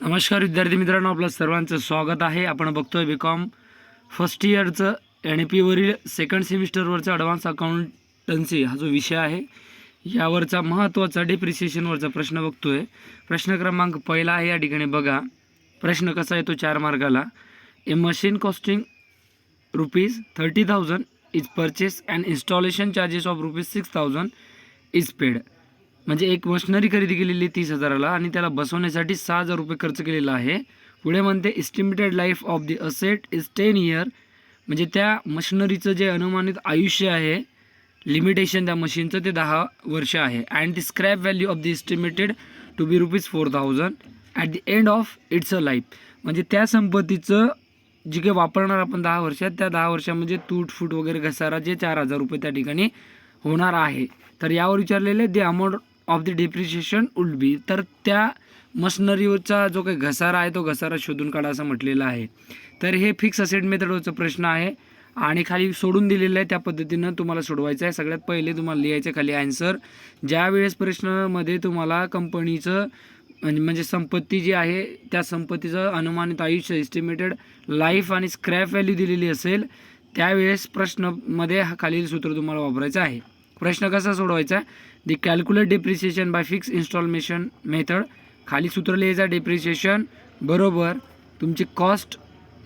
नमस्कार विद्यार्थी मित्रांनो आपलं सर्वांचं स्वागत आहे. आपण बघतोय बी कॉम फर्स्ट इयरचं एन पीवरील सेकंड सेमिस्टरवरचा ॲडव्हान्स अकाउंटन्सी हा जो विषय आहे यावरचा महत्त्वाचा डिप्रिसिएशनवरचा प्रश्न बघतोय. प्रश्न क्रमांक पहिला आहे या ठिकाणी बघा. प्रश्न कसा येतो चार मार्गाला? A machine costing rupees thirty thousand is purchase and installation charges of rupees six thousand is paid म्हणजे एक मशनरी खरेदी केलेली तीस हजाराला आणि त्याला बसवण्यासाठी सहा हजार रुपये खर्च केलेला आहे. पुढे म्हणते estimated life of the asset is ten year म्हणजे त्या मशिनरीचं जे अनुमानित आयुष्य आहे लिमिटेशन त्या मशीनचं ते दहा वर्ष आहे. And the scrap value of the estimated to be rupees four thousand at the end of its a life म्हणजे त्या संपत्तीचं जे काही वापरणार आपण दहा वर्षात त्या दहा वर्षामध्ये तूट फूट वगैरे घसारा जे चार हजार रुपये त्या ठिकाणी होणार आहे. तर यावर विचारलेले the amount of the depreciation would be तर त्या मशनरीचा जो काही घसारा आहे तो घसारा शोधून काढा असं म्हटलेलं आहे. तर हे फिक्स असेट मेथडवरचं प्रश्न आहे. आणि खाली सोडून दिलेलं आहे त्या पद्धतीनं तुम्हाला सोडवायचं आहे. सगळ्यात पहिले तुम्हाला लिहायचं खाली ॲन्सर ज्या वेळेस प्रश्नामध्ये तुम्हाला कंपनीचं आणि म्हणजे-, म्हणजे संपत्ती जी आहे त्या संपत्तीचं अनुमानित आयुष्य एस्टिमेटेड लाईफ आणि स्क्रॅप व्हॅल्यू दिलेली असेल त्यावेळेस प्रश्नमध्ये हा खालील सूत्र तुम्हाला वापरायचं आहे. प्रश्न कसा सोडवायचा? The calculate depreciation by fix instalment method खाली सूत्र लिहायचं डेप्रिसिएशन बरोबर. तुमची cost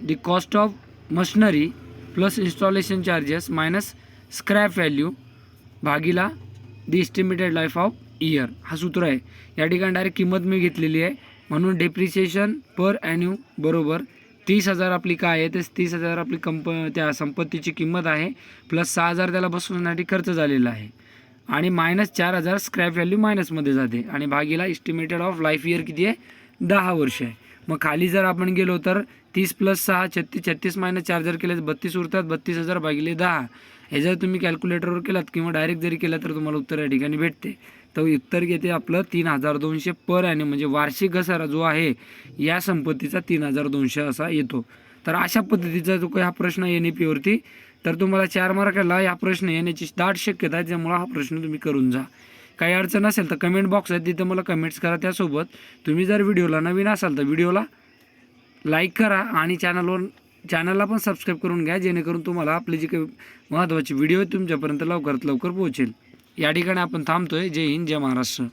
the cost of machinery plus installation charges minus scrap value भागीला the estimated life of year हा सूत्र आहे. या ठिकाणी डायरेक्ट किंमत मी घेतलेली आहे. म्हणून डेप्रिसिएशन पर ॲन्यू बरोबर तीस हजार आपली काय आहे ते तीस हजार आपली कंप त्या संपत्तीची किंमत आहे प्लस सहा हजार त्याला बसवण्यासाठी खर्च झालेला आहे. आणि मायनस चार हजार स्क्रॅप व्हॅल्यू मायनसमध्ये जाते. आणि भागीला इस्टिमेटेड ऑफ लाईफ इयर किती आहे? दहा वर्ष आहे. मग खाली जर आपण गेलो तर तीस प्लस सहा छत्तीस छत्तीस मायनस चार जर केले तर बत्तीस उरतात बत्तीस हजार भागिले दहा. हे जर तुम्ही कॅल्क्युलेटरवर केलात किंवा डायरेक्ट जरी केलं तर तुम्हाला उत्तर या ठिकाणी भेटते. तर उत्तर घेते आपलं तीन हजार दोनशे पर आणि म्हणजे वार्षिक घसारा जो आहे या संपत्तीचा तीन हजार दोनशे असा येतो. तर अशा पद्धतीचा जो काही हा प्रश्न एन ई पीवरती तर तुम्हाला चार मार्काला हा प्रश्न येण्याची दाट शक्यता आहे त्यामुळं हा प्रश्न तुम्ही करून जा. काही अडचण असेल तर कमेंट बॉक्स आहे तिथं मला कमेंट्स करा त्यासोबत. तुम्ही जर व्हिडिओला नवीन असाल तर व्हिडिओला लाईक करा आणि चॅनलवर चॅनलला पण सबस्क्राईब करून घ्या जेणेकरून तुम्हाला आपली जी काही महत्त्वाची व्हिडिओ आहे तुमच्यापर्यंत लवकरात लवकर पोहोचेल. या ठिकाणी आपण थांबतोय. जय हिंद जय महाराष्ट्र.